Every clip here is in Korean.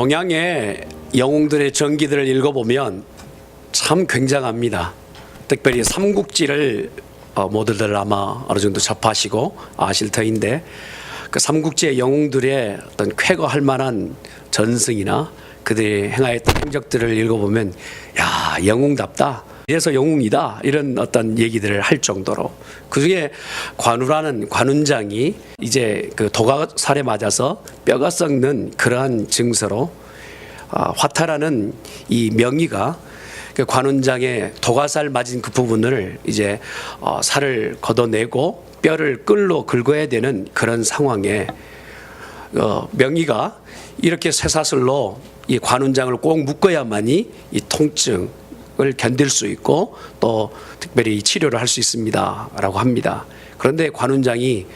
동양의 영웅들의 전기들을 읽어보면 참 굉장합니다. 특별히 삼국지를 어, 모두들 아마 어느 정도 접하시고 아실 터인데 그 삼국지의 영웅들의 어떤 쾌거할 만한 전승이나 그들이 행하였던 행적들을 읽어보면 야 영웅답다. 이래서 영웅이다 이런 어떤 얘기들을 할 정도로 그중에 관우라는 관운장이 이제 그 도가살에 맞아서 뼈가 썩는 그러한 증서로 아, 화타라는 이 명의가 그 관운장의 도가살 맞은 그 부분을 이제 어, 살을 걷어내고 뼈를 끌로 긁어야 되는 그런 상황에 어, 명의가 이렇게 쇠사슬로 이 관운장을 꼭 묶어야만이 이 통증을 견딜 수 있고 또 특별히 치료를 할 수 있습니다라고 합니다. 그런데 관운장이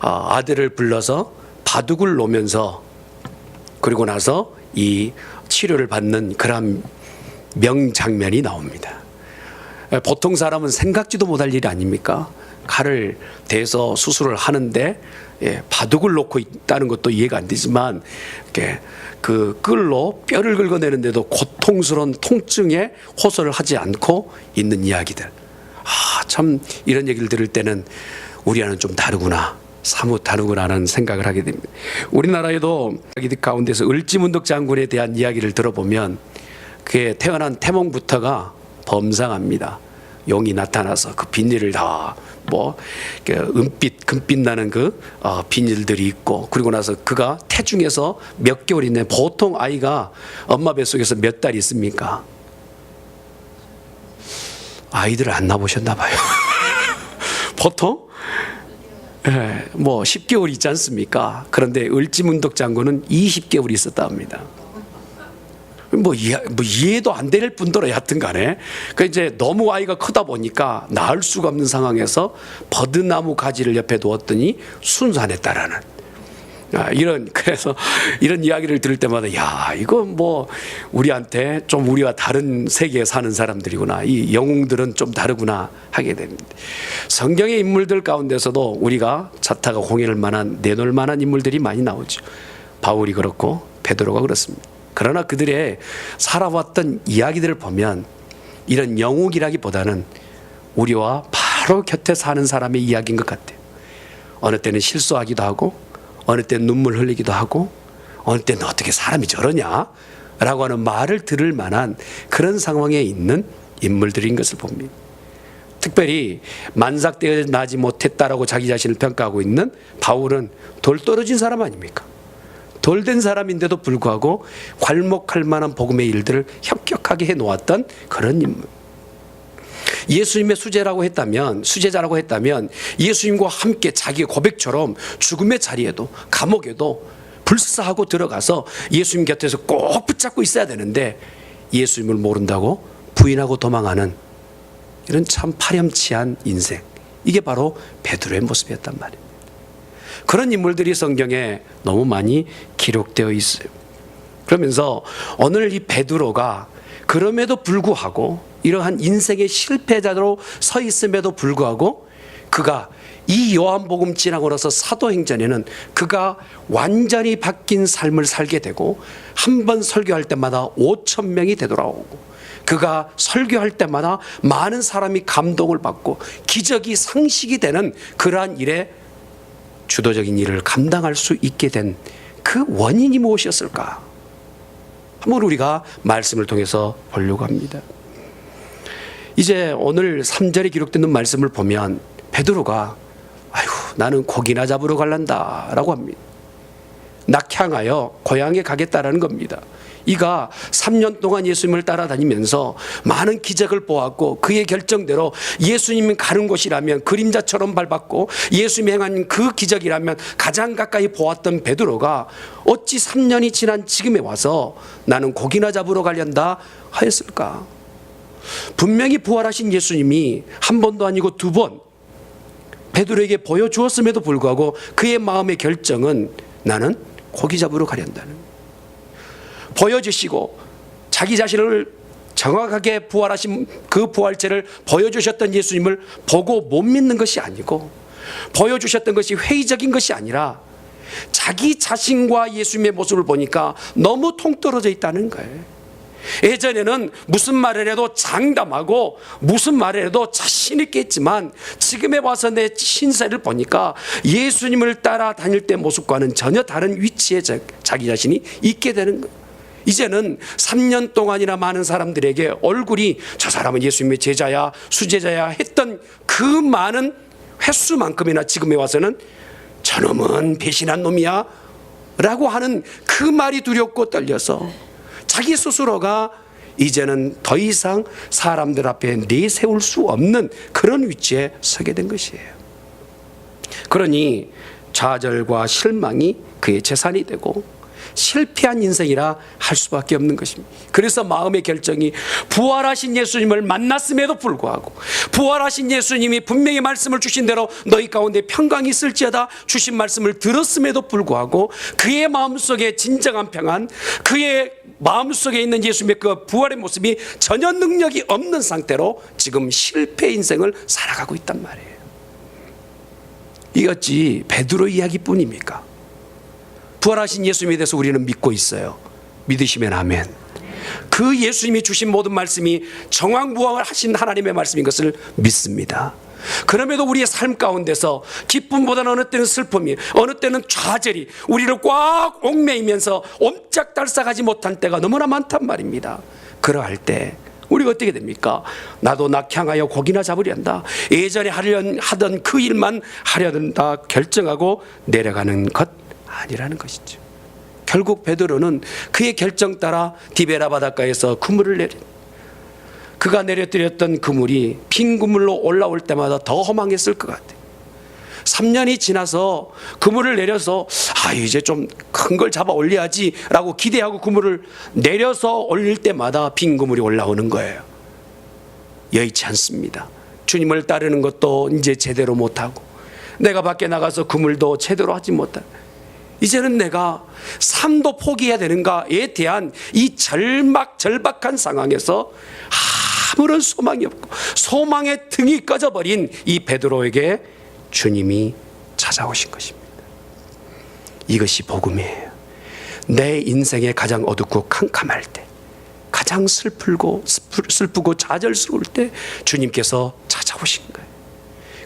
어, 아들을 불러서 바둑을 놓으면서 그리고 나서 이 치료를 받는 그런 명장면이 나옵니다. 보통 사람은 생각지도 못할 일이 아닙니까? 칼을 대서 수술을 하는데 예, 바둑을 놓고 있다는 것도 이해가 안 되지만 이렇게 그 끌로 뼈를 긁어내는데도 고통스러운 통증에 호소를 하지 않고 있는 이야기들. 아, 참 이런 얘기를 들을 때는 우리와는 좀 다르구나. 사뭇 다르구나라는 생각을 하게 됩니다. 우리나라에도 이들 가운데서 을지문덕 장군에 대한 이야기를 들어보면 그의 태어난 태몽부터가 범상합니다. 용이 나타나서 그 비닐을 다 뭐 은빛 금빛 나는 그 어, 비닐들이 있고 그리고 나서 그가 태중에서 몇 개월 있는 보통 아이가 엄마 뱃속에서 몇 달 있습니까? 아이들을 안 낳아보셨나 봐요. 보통 예, 뭐 10개월 있지 않습니까? 그런데 을지문덕 장군은 20개월 있었다 합니다. 뭐, 이해, 뭐 이해도 안 될 뿐더러 여하튼 간에 그 이제 너무 아이가 크다 보니까 나을 수가 없는 상황에서 버드나무 가지를 옆에 두었더니 순산했다라는 아, 이런 그래서 이런 이야기를 들을 때마다 야 이거 뭐 우리한테 좀 우리와 다른 세계에 사는 사람들이구나 이 영웅들은 좀 다르구나 하게 됩니다. 성경의 인물들 가운데서도 우리가 자타가 공연할 만한 내놓을 만한 인물들이 많이 나오죠. 바울이 그렇고 베드로가 그렇습니다. 그러나 그들의 살아왔던 이야기들을 보면 이런 영웅이라기보다는 우리와 바로 곁에 사는 사람의 이야기인 것 같아요. 어느 때는 실수하기도 하고, 어느 때는 눈물 흘리기도 하고, 어느 때는 어떻게 사람이 저러냐? 라고 하는 말을 들을 만한 그런 상황에 있는 인물들인 것을 봅니다. 특별히 만삭되어 나지 못했다라고 자기 자신을 평가하고 있는 바울은 돌 떨어진 사람 아닙니까? 돌 된 사람인데도 불구하고 괄목할 만한 복음의 일들을 현격하게 해 놓았던 그런 인물. 예수님의 수제라고 했다면 수제자라고 했다면 예수님과 함께 자기의 고백처럼 죽음의 자리에도 감옥에도 불사하고 들어가서 예수님 곁에서 꼭 붙잡고 있어야 되는데 예수님을 모른다고 부인하고 도망하는 이런 참 파렴치한 인생. 이게 바로 베드로의 모습이었단 말이에요. 그런 인물들이 성경에 너무 많이 기록되어 있어요. 그러면서 오늘 이 베드로가 그럼에도 불구하고 이러한 인생의 실패자로 서 있음에도 불구하고 그가 이 요한복음 지나고 나서 사도행전에는 그가 완전히 바뀐 삶을 살게 되고 한 번 설교할 때마다 5천 명이 되돌아오고 그가 설교할 때마다 많은 사람이 감동을 받고 기적이 상식이 되는 그러한 일에 주도적인 일을 감당할 수 있게 된 그 원인이 무엇이었을까? 한번 우리가 말씀을 통해서 보려고 합니다. 이제 오늘 3절에 기록되는 말씀을 보면 베드로가 아이고 나는 고기나 잡으러 갈란다라고 합니다. 낙향하여 고향에 가겠다라는 겁니다. 이가 3년 동안 예수님을 따라다니면서 많은 기적을 보았고 그의 결정대로 예수님이 가는 곳이라면 그림자처럼 밟았고 예수님이 행한 그 기적이라면 가장 가까이 보았던 베드로가 어찌 3년이 지난 지금에 와서 나는 고기나 잡으러 가련다 하였을까? 분명히 부활하신 예수님이 한 번도 아니고 두 번 베드로에게 보여주었음에도 불구하고 그의 마음의 결정은 나는 고기 잡으러 가련다는 보여주시고 자기 자신을 정확하게 부활하신 그 부활체를 보여주셨던 예수님을 보고 못 믿는 것이 아니고 보여주셨던 것이 회의적인 것이 아니라 자기 자신과 예수님의 모습을 보니까 너무 통떨어져 있다는 거예요. 예전에는 무슨 말을 해도 장담하고 무슨 말을 해도 자신 있게 했지만 지금에 와서 내 신세를 보니까 예수님을 따라 다닐 때 모습과는 전혀 다른 위치에 자- 자기 자신이 있게 되는 거예요. 이제는 3년 동안이나 많은 사람들에게 얼굴이 저 사람은 예수님의 제자야, 수제자야 했던 그 많은 횟수만큼이나 지금에 와서는 저놈은 배신한 놈이야 라고 하는 그 말이 두렵고 떨려서 자기 스스로가 이제는 더 이상 사람들 앞에 내세울 수 없는 그런 위치에 서게 된 것이에요. 그러니 좌절과 실망이 그의 재산이 되고 실패한 인생이라 할 수밖에 없는 것입니다. 그래서 마음의 결정이 부활하신 예수님을 만났음에도 불구하고 부활하신 예수님이 분명히 말씀을 주신 대로 너희 가운데 평강이 있을지어다 주신 말씀을 들었음에도 불구하고 그의 마음속에 진정한 평안 그의 마음속에 있는 예수님의 그 부활의 모습이 전혀 능력이 없는 상태로 지금 실패 인생을 살아가고 있단 말이에요. 이것이 베드로 이야기뿐입니까? 부활하신 예수님에 대해서 우리는 믿고 있어요. 믿으시면 아멘. 그 예수님이 주신 모든 말씀이 정황 부활하신 하나님의 말씀인 것을 믿습니다. 그럼에도 우리의 삶 가운데서 기쁨보다는 어느 때는 슬픔이, 어느 때는 좌절이 우리를 꽉 옥매이면서 옴짝달싹하지 못한 때가 너무나 많단 말입니다. 그러할 때 우리가 어떻게 됩니까? 나도 낙향하여 고기나 잡으련다. 예전에 하려 하던 그 일만 하려다 결정하고 내려가는 것 아니라는 것이죠. 결국 베드로는 그의 결정 따라 디베라 바닷가에서 그물을 내린 그가 내려뜨렸던 그물이 빈 그물로 올라올 때마다 더 허망했을 것 같아요. 3년이 지나서 그물을 내려서 아 이제 좀 큰 걸 잡아 올려야지라고 기대하고 그물을 내려서 올릴 때마다 빈 그물이 올라오는 거예요. 여의치 않습니다. 주님을 따르는 것도 이제 제대로 못하고 내가 밖에 나가서 그물도 제대로 하지 못하고 이제는 내가 삶도 포기해야 되는가에 대한 이 절막 절박한 상황에서 아무런 소망이 없고 소망의 등이 꺼져버린 이 베드로에게 주님이 찾아오신 것입니다. 이것이 복음이에요. 내 인생에 가장 어둡고 캄캄할 때, 가장 슬프고 슬프고 좌절스러울 때 주님께서 찾아오신 거예요.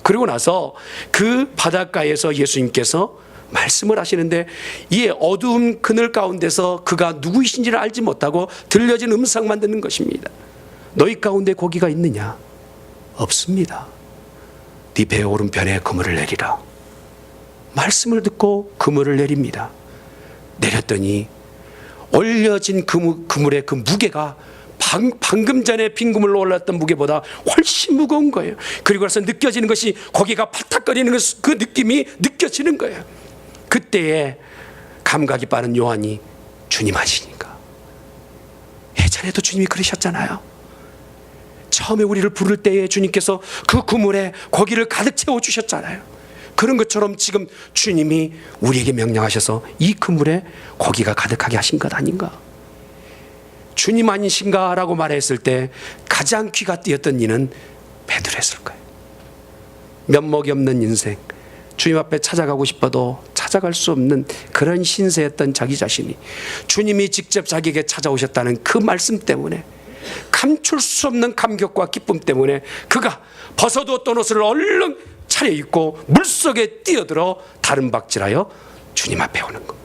그리고 나서 그 바닷가에서 예수님께서 말씀을 하시는데 이 어두운 그늘 가운데서 그가 누구이신지를 알지 못하고 들려진 음성만 듣는 것입니다. 너희 가운데 고기가 있느냐? 없습니다. 네 배 오른편에 그물을 내리라. 말씀을 듣고 그물을 내립니다. 내렸더니 올려진 그물, 그물의 그 무게가 방, 방금 전에 빈 그물로 올랐던 무게보다 훨씬 무거운 거예요. 그리고 나서 느껴지는 것이 고기가 파닥거리는 것, 그 느낌이 느껴지는 거예요. 그때에 감각이 빠른 요한이 주님 하시니까. 예전에도 주님이 그러셨잖아요. 처음에 우리를 부를 때에 주님께서 그 그물에 고기를 가득 채워 주셨잖아요. 그런 것처럼 지금 주님이 우리에게 명령하셔서 이 그물에 고기가 가득하게 하신 것 아닌가? 주님 아니신가라고 말했을 때 가장 귀가 띄었던 이는 베드로였을 거예요. 면목이 없는 인생, 주님 앞에 찾아가고 싶어도 찾아갈 수 없는 그런 신세였던 자기 자신이 주님이 직접 자기에게 찾아오셨다는 그 말씀 때문에 감출 수 없는 감격과 기쁨 때문에 그가 벗어두었던 옷을 얼른 차려입고 물속에 뛰어들어 다른 박질하여 주님 앞에 오는 것.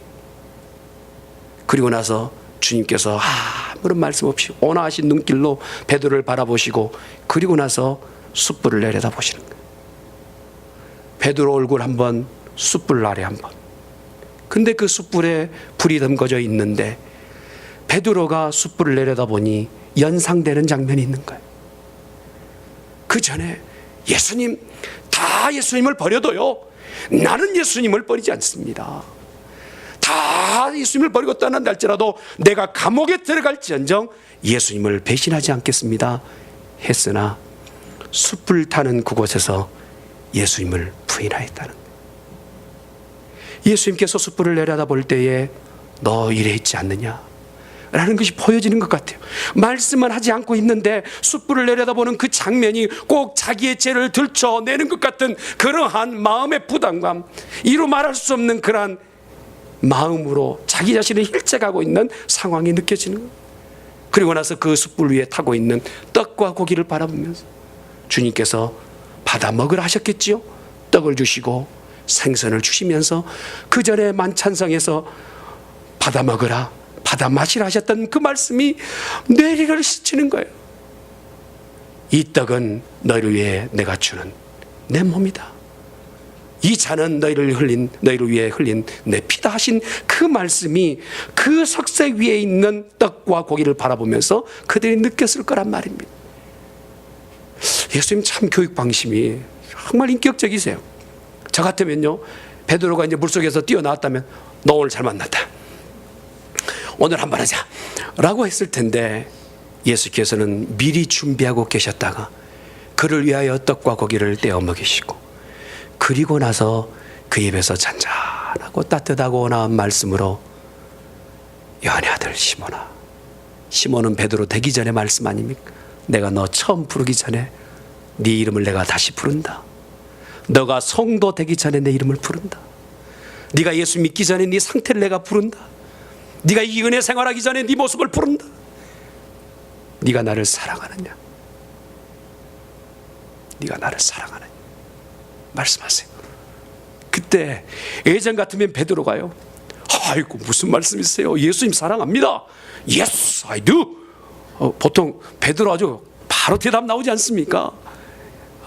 그리고 나서 주님께서 아무런 말씀 없이 온화하신 눈길로 베드로를 바라보시고 그리고 나서 숯불을 내려다 보시는 거예요. 베드로 얼굴 한번 숯불 아래 한번. 근데 그 숯불에 불이 담궈져 있는데 베드로가 숯불을 내려다 보니 연상되는 장면이 있는 거예요. 그 전에 예수님 다 예수님을 버려도요. 나는 예수님을 버리지 않습니다. 다 예수님을 버리고 떠난다 할지라도 내가 감옥에 들어갈지언정 예수님을 배신하지 않겠습니다. 했으나 숯불 타는 그곳에서 예수님을 부인하였다는. 예수님께서 숯불을 내려다 볼 때에 너 이래 있지 않느냐? 라는 것이 보여지는 것 같아요. 말씀은 하지 않고 있는데 숯불을 내려다보는 그 장면이 꼭 자기의 죄를 들춰내는 것 같은 그러한 마음의 부담감, 이루 말할 수 없는 그러한 마음으로 자기 자신을 힐책하고 있는 상황이 느껴지는 거예요. 그리고 나서 그 숯불 위에 타고 있는 떡과 고기를 바라보면서 주님께서 받아 먹으라 하셨겠지요. 떡을 주시고 생선을 주시면서 그 전에 만찬성에서 받아 먹으라, 받아 마시라 하셨던 그 말씀이 뇌리를 스치는 거예요. 이 떡은 너희를 위해 내가 주는 내 몸이다. 이 잔은 너희를 흘린 너희를 위해 흘린 내 피다 하신 그 말씀이 그 석쇠 위에 있는 떡과 고기를 바라보면서 그들이 느꼈을 거란 말입니다. 예수님 참 교육 방심이 정말 인격적이세요. 저 같으면요 베드로가 이제 물속에서 뛰어나왔다면 너 오늘 잘 만났다. 오늘 한번 하자 라고 했을 텐데 예수께서는 미리 준비하고 계셨다가 그를 위하여 떡과 고기를 떼어 먹이시고 그리고 나서 그 입에서 잔잔하고 따뜻하고 나온 말씀으로 요한의 아들 시몬아 시몬은 베드로 되기 전에 말씀 아닙니까? 내가 너 처음 부르기 전에 네 이름을 내가 다시 부른다. 너가 성도 되기 전에 내 이름을 부른다. 네가 예수 믿기 전에 네 상태를 내가 부른다. 네가 이 은혜 생활하기 전에 네 모습을 부른다. 네가 나를 사랑하느냐? 네가 나를 사랑하느냐? 말씀하세요. 그때 예전 같으면 베드로가요. 아이고 무슨 말씀이세요? 예수님 사랑합니다. Yes, I do. 어, 보통 베드로 아주 바로 대답 나오지 않습니까?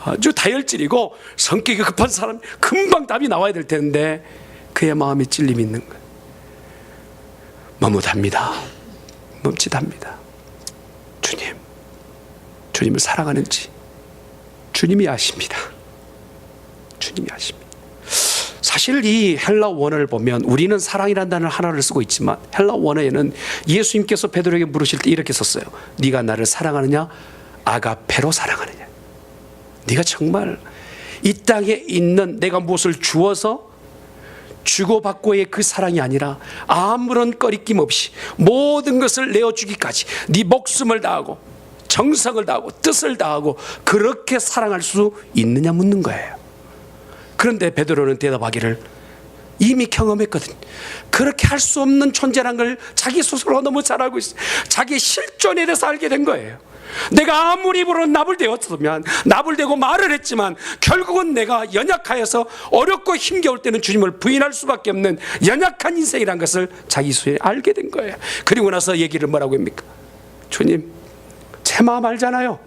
아주 다혈질이고 성격이 급한 사람 금방 답이 나와야 될 텐데 그의 마음에 찔림이 있는 거예요. 머뭇합니다. 멈칫합니다. 주님, 주님을 사랑하는지 주님이 아십니다. 주님이 아십니다. 사실 이 헬라 원어를 보면 우리는 사랑이라는 단어 하나를 쓰고 있지만 헬라 원어에는 예수님께서 베드로에게 물으실 때 이렇게 썼어요. 네가 나를 사랑하느냐? 아가페로 사랑하느냐? 네가 정말 이 땅에 있는 내가 무엇을 주어서 주고받고의 그 사랑이 아니라 아무런 꺼리낌 없이 모든 것을 내어주기까지 네 목숨을 다하고 정성을 다하고 뜻을 다하고 그렇게 사랑할 수 있느냐 묻는 거예요. 그런데 베드로는 대답하기를 이미 경험했거든. 그렇게 할 수 없는 존재란 걸 자기 스스로 너무 잘 알고 있어. 자기 실존에 대해서 알게 된 거예요. 내가 아무리 입으로 나불대었으면 나불대고 말을 했지만 결국은 내가 연약하여서 어렵고 힘겨울 때는 주님을 부인할 수밖에 없는 연약한 인생이란 것을 자기 스스로 알게 된 거예요. 그리고 나서 얘기를 뭐라고 합니까? 주님, 제 마음 알잖아요.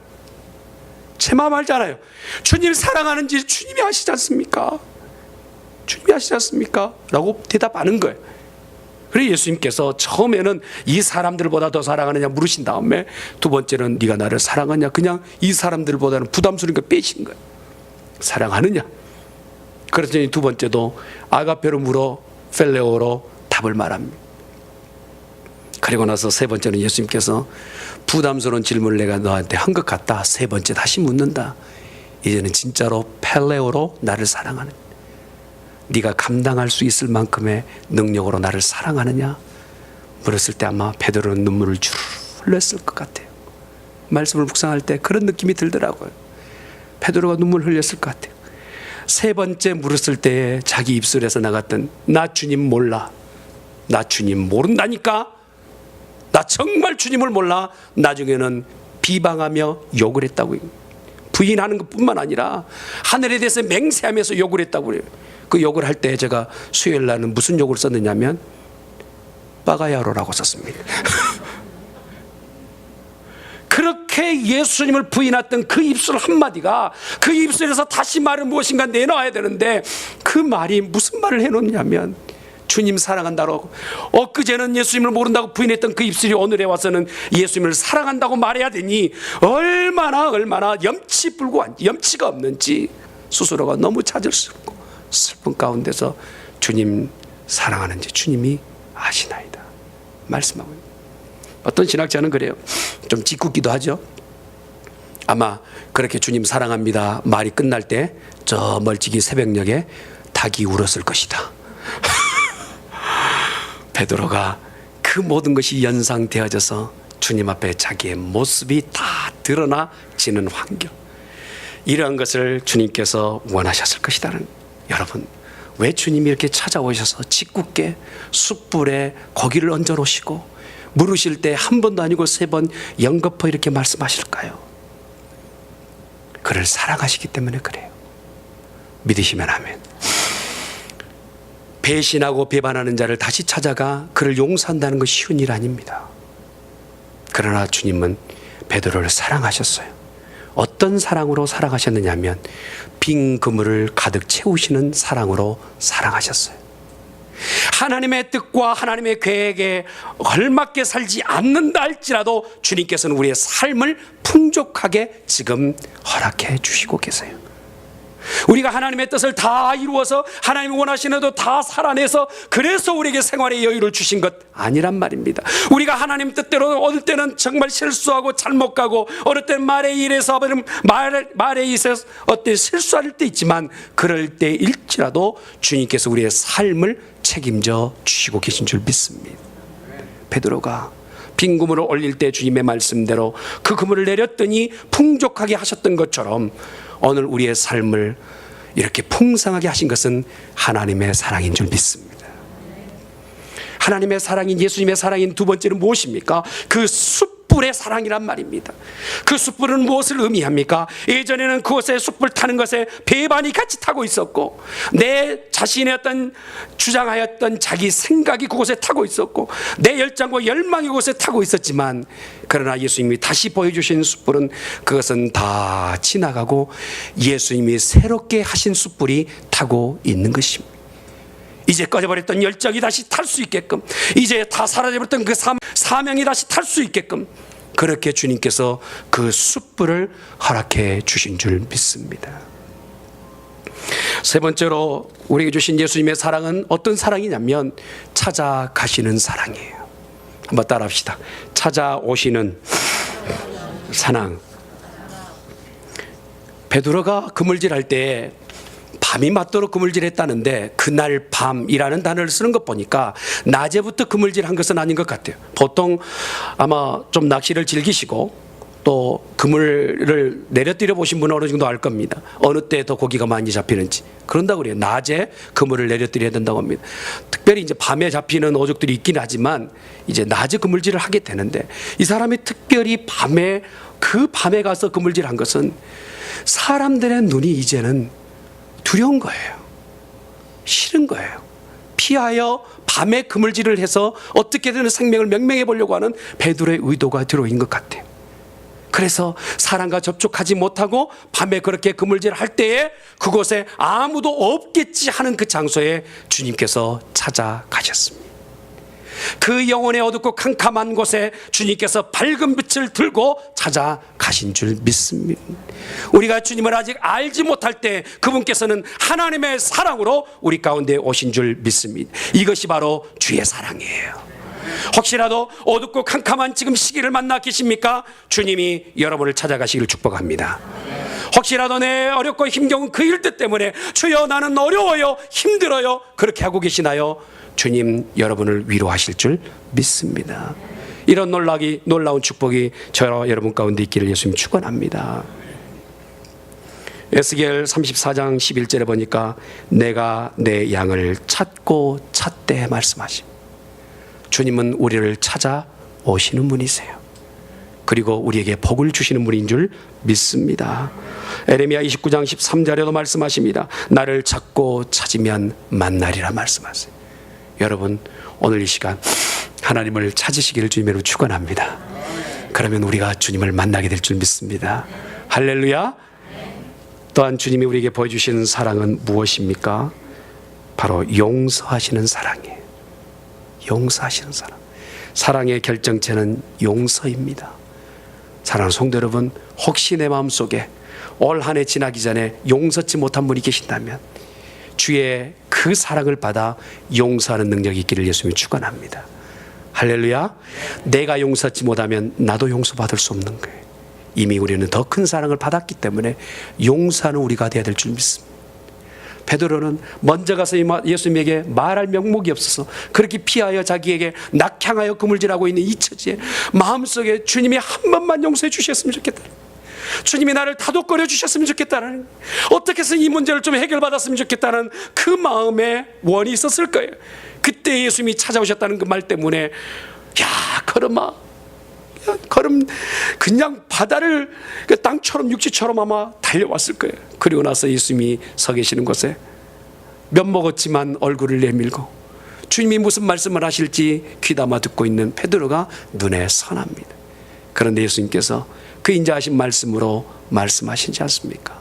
제 마음 알잖아요. 주님 사랑하는지 주님이 아시지 않습니까? 주님이 아시지 않습니까? 라고 대답하는 거예요. 그래서 예수님께서 처음에는 이 사람들보다 더 사랑하느냐 물으신 다음에 두 번째는 네가 나를 사랑하냐 그냥 이 사람들보다는 부담스러운 거 빼신 거예요. 사랑하느냐? 그랬더니 두 번째도 아가페로 물어 펠레오로 답을 말합니다. 그리고 나서 세 번째는 예수님께서 부담스러운 질문을 내가 너한테 한 것 같다. 세 번째 다시 묻는다. 이제는 진짜로 펠레오로 나를 사랑하는 네가 감당할 수 있을 만큼의 능력으로 나를 사랑하느냐? 물었을 때 아마 베드로는 눈물을 줄 흘렸을 것 같아요. 말씀을 묵상할 때 그런 느낌이 들더라고요. 베드로가 눈물 흘렸을 것 같아요. 세 번째 물었을 때 자기 입술에서 나갔던 나 주님 몰라. 나 주님 모른다니까. 나 정말 주님을 몰라. 나중에는 비방하며 욕을 했다고. 부인하는 것뿐만 아니라 하늘에 대해서 맹세하면서 욕을 했다고 그래요. 그 욕을 할 때 제가 수요일 날은 무슨 욕을 썼느냐면 빠가야로라고 썼습니다. 그렇게 예수님을 부인했던 그 입술 한마디가 그 입술에서 다시 말을 무엇인가 내놔야 되는데 그 말이 무슨 말을 해놓냐면 주님 사랑한다고 엊그제는 예수님을 모른다고 부인했던 그 입술이 오늘에 와서는 예수님을 사랑한다고 말해야 되니 얼마나 얼마나 염치 불구한 염치가 없는지 스스로가 너무 찾을 수 없고 슬픈 가운데서 주님 사랑하는지 주님이 아시나이다 말씀하고. 어떤 신학자는 그래요. 좀 짓궂기도 하죠. 아마 그렇게 주님 사랑합니다 말이 끝날 때 저 멀찍이 새벽녘에 닭이 울었을 것이다. 베드로가 그그 모든 것이 연상되어져서 주님 앞에 자기의 모습이 다 드러나지는 환경. 이러한 것을 주님께서 원하셨을 것이다는 여러분 왜 주님이 이렇게 찾아오셔서 짓궂게 숯불에 고기를 얹어 놓으시고 물으실 때 한 번도 아니고 세 번 연거푸 이렇게 말씀하실까요? 그를 사랑하시기 때문에 그래요. 믿으시면 아멘. 배신하고 배반하는 자를 다시 찾아가 그를 용서한다는 것 쉬운 일 아닙니다. 그러나 주님은 베드로를 사랑하셨어요. 어떤 사랑으로 사랑하셨느냐면 빈 그물을 가득 채우시는 사랑으로 사랑하셨어요. 하나님의 뜻과 하나님의 계획에 걸맞게 살지 않는다 할지라도 주님께서는 우리의 삶을 풍족하게 지금 허락해 주시고 계세요. 우리가 하나님의 뜻을 다 이루어서 하나님이 원하시는 대로 다 살아내서 그래서 우리에게 생활의 여유를 주신 것 아니란 말입니다. 우리가 하나님 뜻대로 어느 때는 정말 실수하고 잘못 가고 어느 때는 말에 일해서 말에, 말에 있어서 어때 실수할 때 있지만 그럴 때일지라도 주님께서 우리의 삶을 책임져 주시고 계신 줄 믿습니다. 베드로가 빈 그물을 올릴 때 주님의 말씀대로 그 그물을 내렸더니 풍족하게 하셨던 것처럼 오늘 우리의 삶을 이렇게 풍성하게 하신 것은 하나님의 사랑인 줄 믿습니다. 하나님의 사랑인 예수님의 사랑인 두 번째는 무엇입니까? 그 숯불의 사랑이란 말입니다. 그 숯불은 무엇을 의미합니까? 예전에는 그곳에 숯불 타는 것에 배반이 같이 타고 있었고 내 자신의 어떤 주장하였던 자기 생각이 그곳에 타고 있었고 내 열정과 열망이 그곳에 타고 있었지만 그러나 예수님이 다시 보여주신 숯불은 그것은 다 지나가고 예수님이 새롭게 하신 숯불이 타고 있는 것입니다. 이제 꺼져버렸던 열정이 다시 탈 수 있게끔 이제 다 사라져버렸던 그 사, 사명이 다시 탈 수 있게끔 그렇게 주님께서 그 숯불을 허락해 주신 줄 믿습니다. 세 번째로 우리에게 주신 예수님의 사랑은 어떤 사랑이냐면 찾아가시는 사랑이에요. 한번 따라합시다. 찾아오시는 사랑. 베드로가 그물질할 때 밤이 맞도록 그물질했다는데 그날 밤이라는 단어를 쓰는 것 보니까 낮에부터 그물질한 것은 아닌 것 같아요. 보통 아마 좀 낚시를 즐기시고 또 그물을 내려뜨려 보신 분은 어느 정도 알 겁니다. 어느 때 더 고기가 많이 잡히는지. 그런다고 그래요. 낮에 그물을 내려뜨려야 된다고 합니다. 특별히 이제 밤에 잡히는 어족들이 있긴 하지만 이제 낮에 그물질을 하게 되는데 이 사람이 특별히 밤에 그 밤에 가서 그물질 한 것은 사람들의 눈이 이제는 두려운 거예요. 싫은 거예요. 피하여 밤에 그물질을 해서 어떻게든 생명을 명명해 보려고 하는 베드로의 의도가 들어인 것 같아요. 그래서 사람과 접촉하지 못하고 밤에 그렇게 그물질 할 때에 그곳에 아무도 없겠지 하는 그 장소에 주님께서 찾아가셨습니다. 그 영혼의 어둡고 캄캄한 곳에 주님께서 밝은 빛을 들고 찾아가신 줄 믿습니다. 우리가 주님을 아직 알지 못할 때 그분께서는 하나님의 사랑으로 우리 가운데 오신 줄 믿습니다. 이것이 바로 주의 사랑이에요. 혹시라도 어둡고 캄캄한 지금 시기를 만나 계십니까? 주님이 여러분을 찾아가시기를 축복합니다. 혹시라도 내 어렵고 힘겨운 그 일들 때문에 주여 나는 어려워요 힘들어요 그렇게 하고 계시나요? 주님 여러분을 위로하실 줄 믿습니다. 이런 놀라기 놀라운 축복이 저와 여러분 가운데 있기를 예수님 축원합니다. 에스겔 34장 11절에 보니까 내가 내 양을 찾고 찾되 말씀하심. 주님은 우리를 찾아 오시는 분이세요. 그리고 우리에게 복을 주시는 분인 줄 믿습니다. 에레미야 29장 13절에도 말씀하십니다. 나를 찾고 찾으면 만나리라 말씀하세요. 여러분 오늘 이 시간 하나님을 찾으시기를 주님으로 축원합니다. 그러면 우리가 주님을 만나게 될 줄 믿습니다. 할렐루야. 또한 주님이 우리에게 보여주시는 사랑은 무엇입니까? 바로 용서하시는 사랑이에요. 용서하시는 사랑. 사랑의 결정체는 용서입니다. 사랑하는 성도 여러분, 혹시 내 마음속에 올 한 해 지나기 전에 용서치 못한 분이 계신다면 주의 그 사랑을 받아 용서하는 능력이 있기를 예수님이 축원합니다. 할렐루야. 내가 용서하지 못하면 나도 용서받을 수 없는 거예요. 이미 우리는 더 큰 사랑을 받았기 때문에 용서하는 우리가 되어야 될 줄 믿습니다. 베드로는 먼저 가서 예수님에게 말할 명목이 없어서 그렇게 피하여 자기에게 낙향하여 그물질하고 있는 이 처지에 마음속에 주님이 한 번만 용서해 주셨으면 좋겠다. 주님이 나를 다독거려 주셨으면 좋겠다는 어떻게 해서 이 문제를 좀 해결받았으면 좋겠다는 그 마음에 원이 있었을 거예요. 그때 예수님이 찾아오셨다는 그 말 때문에 야 걸음아 야, 걸음 그냥 바다를 그 땅처럼 육지처럼 아마 달려왔을 거예요. 그리고 나서 예수님이 서 계시는 곳에 면 먹었지만 얼굴을 내밀고 주님이 무슨 말씀을 하실지 귀담아 듣고 있는 베드로가 눈에 선합니다. 그런데 예수님께서 그 인자하신 말씀으로 말씀하시지 않습니까?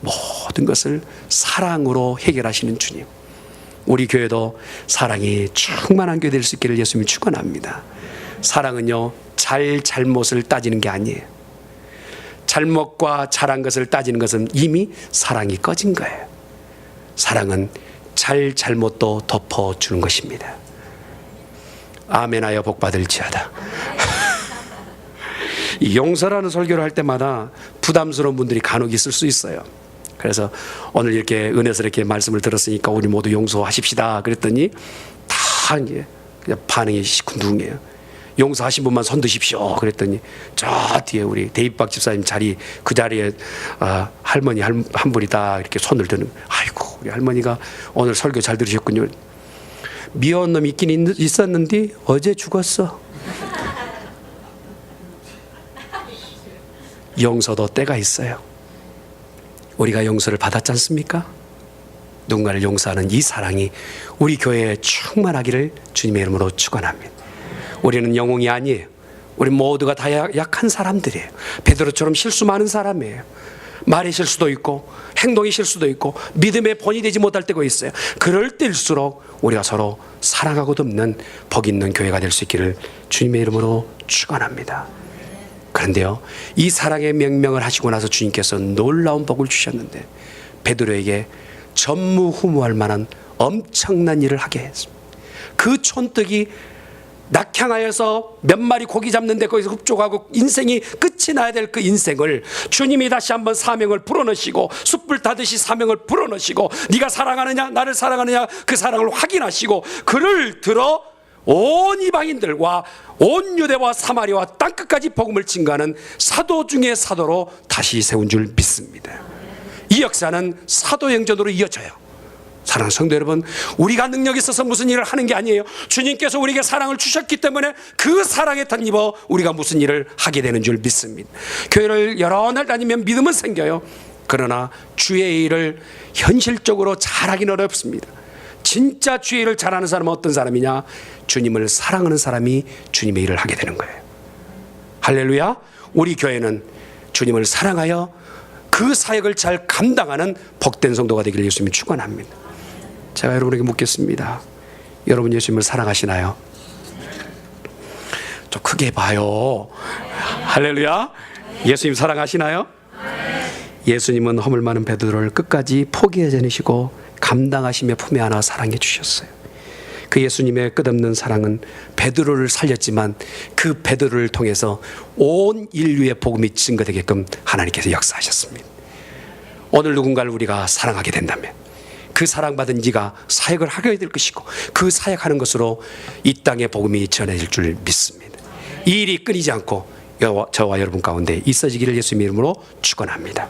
모든 것을 사랑으로 해결하시는 주님. 우리 교회도 사랑이 충만한 교회 될 수 있기를 예수님이 축원합니다. 사랑은요 잘 잘못을 따지는 게 아니에요. 잘못과 잘한 것을 따지는 것은 이미 사랑이 꺼진 거예요. 사랑은 잘 잘못도 덮어주는 것입니다. 아멘하여 복 받을지어다. 이 용서라는 설교를 할 때마다 부담스러운 분들이 간혹 있을 수 있어요. 그래서 오늘 이렇게 은혜스럽게 말씀을 들었으니까 우리 모두 용서하십시다. 그랬더니 다 그냥 반응이 시큰둥해요. 용서하신 분만 손 드십시오. 그랬더니 저 뒤에 우리 대입박 집사님 자리 그 자리에 아, 할머니 한, 한 분이 다 이렇게 손을 드는. 아이고 우리 할머니가 오늘 설교 잘 들으셨군요. 미워한 놈 있긴 있- 있었는데 어제 죽었어. 용서도 때가 있어요. 우리가 용서를 받았지 않습니까? 누군가를 용서하는 이 사랑이 우리 교회에 충만하기를 주님의 이름으로 축원합니다. 우리는 영웅이 아니에요. 우리 모두가 다 약- 약한 사람들이에요. 베드로처럼 실수 많은 사람이에요. 말의 실수도 있고 행동의 실수도 있고 믿음의 본이 되지 못할 때가 있어요. 그럴 때일수록 우리가 서로 사랑하고 돕는 복 있는 교회가 될 수 있기를 주님의 이름으로 축원합니다. 그런데요, 이 사랑의 명명을 하시고 나서 주님께서 놀라운 복을 주셨는데 베드로에게 전무후무할 만한 엄청난 일을 하게 했습니다. 그 촌뜨기 낙향하여서 몇 마리 고기 잡는데 거기서 흡족하고 인생이 끝이 나야 될 그 인생을 주님이 다시 한번 사명을 불어넣으시고 숯불 타듯이 사명을 불어넣으시고 네가 사랑하느냐 나를 사랑하느냐 그 사랑을 확인하시고 그를 들어 온 이방인들과 온 유대와 사마리아와 땅끝까지 복음을 증가하는 사도 중의 사도로 다시 세운 줄 믿습니다. 이 역사는 사도행전으로 이어져요. 사랑하는 성도 여러분, 우리가 능력이 있어서 무슨 일을 하는 게 아니에요. 주님께서 우리에게 사랑을 주셨기 때문에 그 사랑에 덧입어 우리가 무슨 일을 하게 되는 줄 믿습니다. 교회를 여러 날 다니면 믿음은 생겨요. 그러나 주의 일을 현실적으로 잘하기는 어렵습니다. 진짜 주의 일을 잘하는 사람은 어떤 사람이냐? 주님을 사랑하는 사람이 주님의 일을 하게 되는 거예요. 할렐루야. 우리 교회는 주님을 사랑하여 그 사역을 잘 감당하는 복된 성도가 되기를 예수님이 축원합니다. 제가 여러분에게 묻겠습니다. 여러분 예수님을 사랑하시나요? 좀 크게 봐요. 할렐루야. 예수님 사랑하시나요? 예수님은 허물 많은 베드로를 끝까지 포기하지 않으시고 감당하시며 품에 안아 사랑해 주셨어요. 그 예수님의 끝없는 사랑은 베드로를 살렸지만 그 베드로를 통해서 온 인류의 복음이 증거되게끔 하나님께서 역사하셨습니다. 오늘 누군가를 우리가 사랑하게 된다면 그 사랑받은 네가 사역을 하게 될 것이고 그 사역하는 것으로 이 땅의 복음이 전해질 줄 믿습니다. 이 일이 끊이지 않고 저와 여러분 가운데 있어지기를 예수님 이름으로 축원합니다.